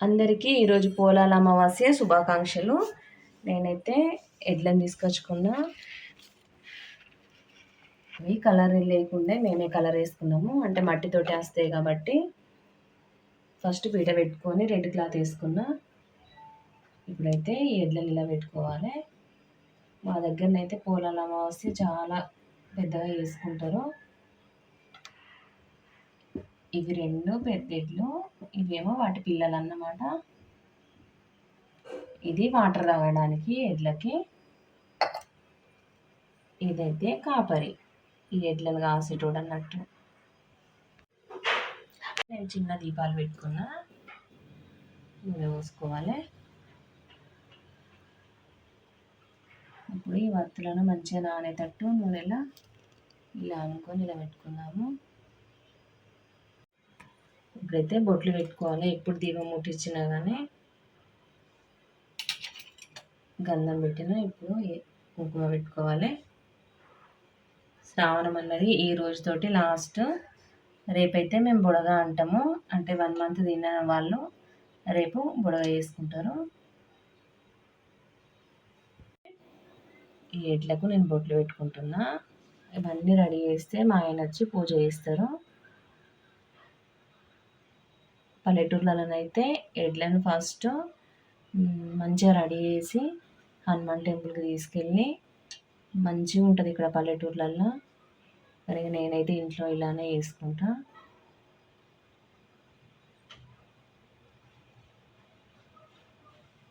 అందరికీ ఈరోజు పోలాల అమావాస్య శుభాకాంక్షలు. నేనైతే ఎడ్లను తీసుకొచ్చుకున్నా. అవి కలర్ లేకుండా మేమే కలర్ వేసుకున్నాము. అంటే మట్టితోటి వస్తాయి కాబట్టి ఫస్ట్ పీట పెట్టుకొని రెడ్ క్లాత్ వేసుకున్నా. ఇప్పుడైతే ఈ ఎడ్లను ఇలా పెట్టుకోవాలి. మా దగ్గరనైతే పోలాల అమావాస్య చాలా పెద్దగా వేసుకుంటారు ఇవి రెండు పెద్దెడ్లు ఇవేమో వాటి పిల్లలు అన్నమాట ఇది వాటర్ తాగడానికి ఎడ్లకి. ఇదైతే కాపరి. ఈ ఎడ్లను కాసేటోడు అన్నట్టు నేను చిన్న దీపాలు పెట్టుకున్నా. నూనె పోసుకోవాలి. ఇప్పుడు ఈ వత్తులను మంచిగా నానేటట్టు నూనెలా ఇలా అనుకొని ఇలా పెట్టుకున్నాము ఇప్పుడైతే బొట్లు పెట్టుకోవాలి. ఎప్పుడు దీపం ముట్టించినా కానీ గంధం పెట్టినా ఇప్పుడు కుంకుమ పెట్టుకోవాలి. శ్రావణం అన్నది ఈ రోజుతోటి లాస్ట్. రేపైతే మేము బుడగ అంటాము. అంటే వన్ మంత్ తిన్న వాళ్ళు రేపు బుడగ చేసుకుంటారు. ఈ ఎడ్లకు నేను బొట్లు పెట్టుకుంటున్నా. ఇవన్నీ రెడీ చేస్తే మా ఆయన వచ్చి పూజ చేస్తారు. పల్లెటూర్లలోనైతే ఎడ్లను ఫస్ట్ మంచిగా రెడీ చేసి హనుమాన్ టెంపుల్కి తీసుకెళ్ళి మంచిగా ఉంటుంది ఇక్కడ పల్లెటూర్లలో కానీ నేనైతే ఇంట్లో ఇలానే చేసుకుంటా.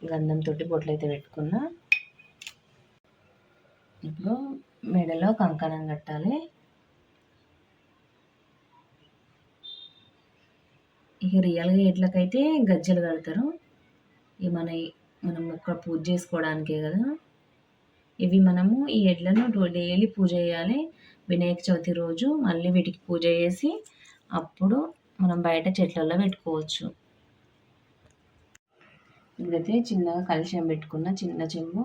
గంధంతో బొట్లు అయితే పెట్టుకున్నా. ఇప్పుడు మెడలో కంకణం కట్టాలి. ఇక రియల్గా ఎడ్లకైతే గజ్జలు కడతారు. ఇవి మన మనం ఇక్కడ పూజ చేసుకోవడానికే కదా. ఇవి మనము ఈ ఎడ్లను డైలీ పూజ చేయాలి. వినాయక చవితి రోజు మళ్ళీ వీటికి పూజ చేసి అప్పుడు మనం బయట చెట్లలో పెట్టుకోవచ్చు. ఇప్పుడైతే చిన్నగా కలుషం పెట్టుకున్న చిన్న చెంబు.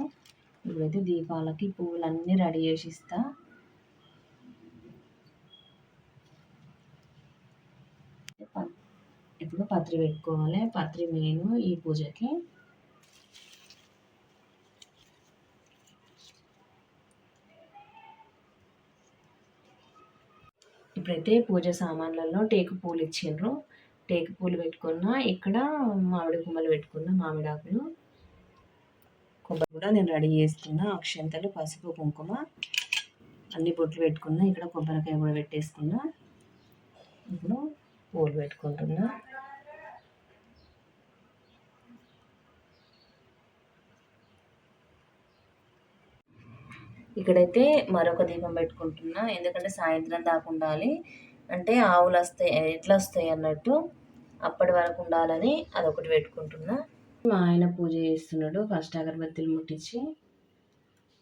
ఇప్పుడైతే దీపాలకి పువ్వులన్నీ రెడీ చేసి ఇస్తా. ఇప్పుడు పత్రి పెట్టుకోవాలి. పత్రి మెయిన్ ఈ పూజకి. ఇప్పుడైతే పూజ సామాన్లలో టేకు పూలు ఇచ్చిండ్రు. టేకు పూలు పెట్టుకున్న ఇక్కడ మామిడి కొమ్మలు పెట్టుకున్న మామిడాకులు. కొబ్బరి కూడా నేను రెడీ చేసుకున్నా అక్షంతలు పసుపు కుంకుమ అన్ని బొట్లు పెట్టుకున్నా. ఇక్కడ కొబ్బరికాయ కూడా పెట్టేసుకున్నా. ఇప్పుడు పూలు పెట్టుకుంటున్నా. ఇక్కడైతే మరొక దీపం పెట్టుకుంటున్నా. ఎందుకంటే సాయంత్రం దాకా ఉండాలి. అంటే ఆవులు వస్తాయి ఎట్లా వస్తాయి అన్నట్టు అప్పటి వరకు ఉండాలని అదొకటి పెట్టుకుంటున్నా. మా ఆయన పూజ చేస్తున్నాడు. ఫస్ట్ అగరబత్తిలు ముట్టించి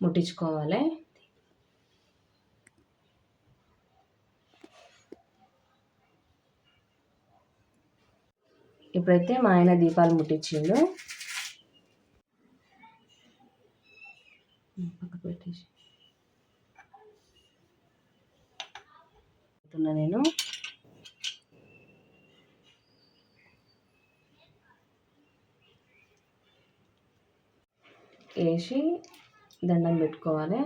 ముట్టించుకోవాలి. ఇప్పుడైతే మా ఆయన దీపాలు ముట్టించిండు. నేను. వేసి దండం పెట్టుకోవాలి.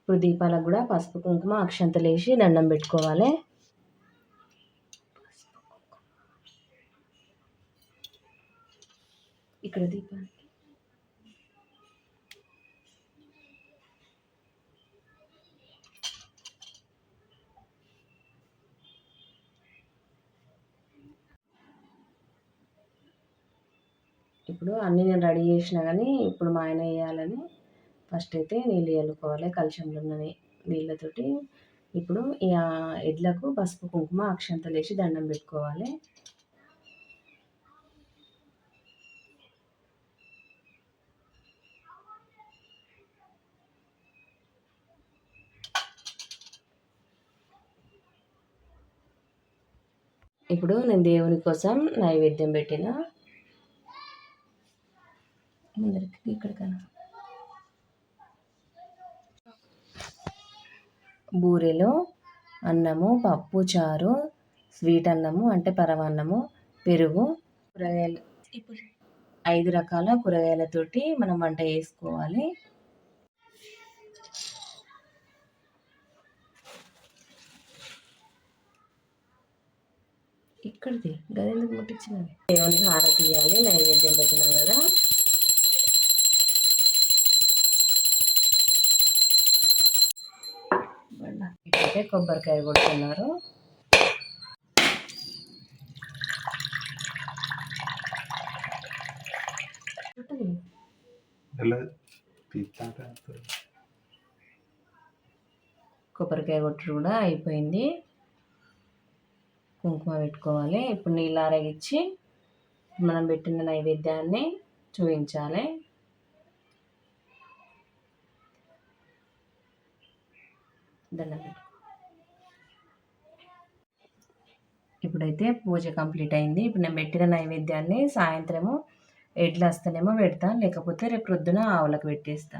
ఇప్పుడు దీపాలకు కూడా పసుపు కుంకుమ అక్షంతలు వేసి దండం పెట్టుకోవాలి. ఇక్కడ దీపాలు. ఇప్పుడు అన్నీ నేను రెడీ చేసినా కానీ ఇప్పుడు మా ఆయన వేయాలని ఫస్ట్ అయితే నీళ్ళు చల్లుకోవాలి కలిశంలో ఉన్న నీళ్ళతోటి. ఇప్పుడు ఈ ఎడ్లకు పసుపు కుంకుమ అక్షంతలు వేసి దండం పెట్టుకోవాలి. ఇప్పుడు నేను దేవుని కోసం నైవేద్యం పెట్టిన. ముందరికి ఇక్కడికన్నా బూరెలో అన్నము పప్పు చారు స్వీట్ అన్నము అంటే పరమాన్నము పెరుగు కూరగాయలు. ఇప్పుడు ఐదు రకాల కూరగాయలతోటి మనం వంట చేసుకోవాలి. ఇక్కడిది గది ఎందుకు ముట్టించినది? దేవునికి హారతి ఇవ్వాలి నైవేద్యం పెట్టినాం కదా. ఇప్పుడైతే కొబ్బరికాయ కొడుతున్నారు. కొబ్బరికాయ కొట్టుడు కూడా అయిపోయింది. కుంకుమ పెట్టుకోవాలి. ఇప్పుడు నీళ్ళు ఆరగిచ్చి మనం పెట్టిన నైవేద్యాన్ని చూపించాలి. దండం పెట్టుకో ఇప్పుడైతే పూజ కంప్లీట్ అయింది. ఇప్పుడు నేను పెట్టిన నైవేద్యాన్ని సాయంత్రము ఎడ్లు వస్తేనేమో పెడతా. లేకపోతే రేపు ప్రొద్దున ఆవులకు పెట్టేస్తా.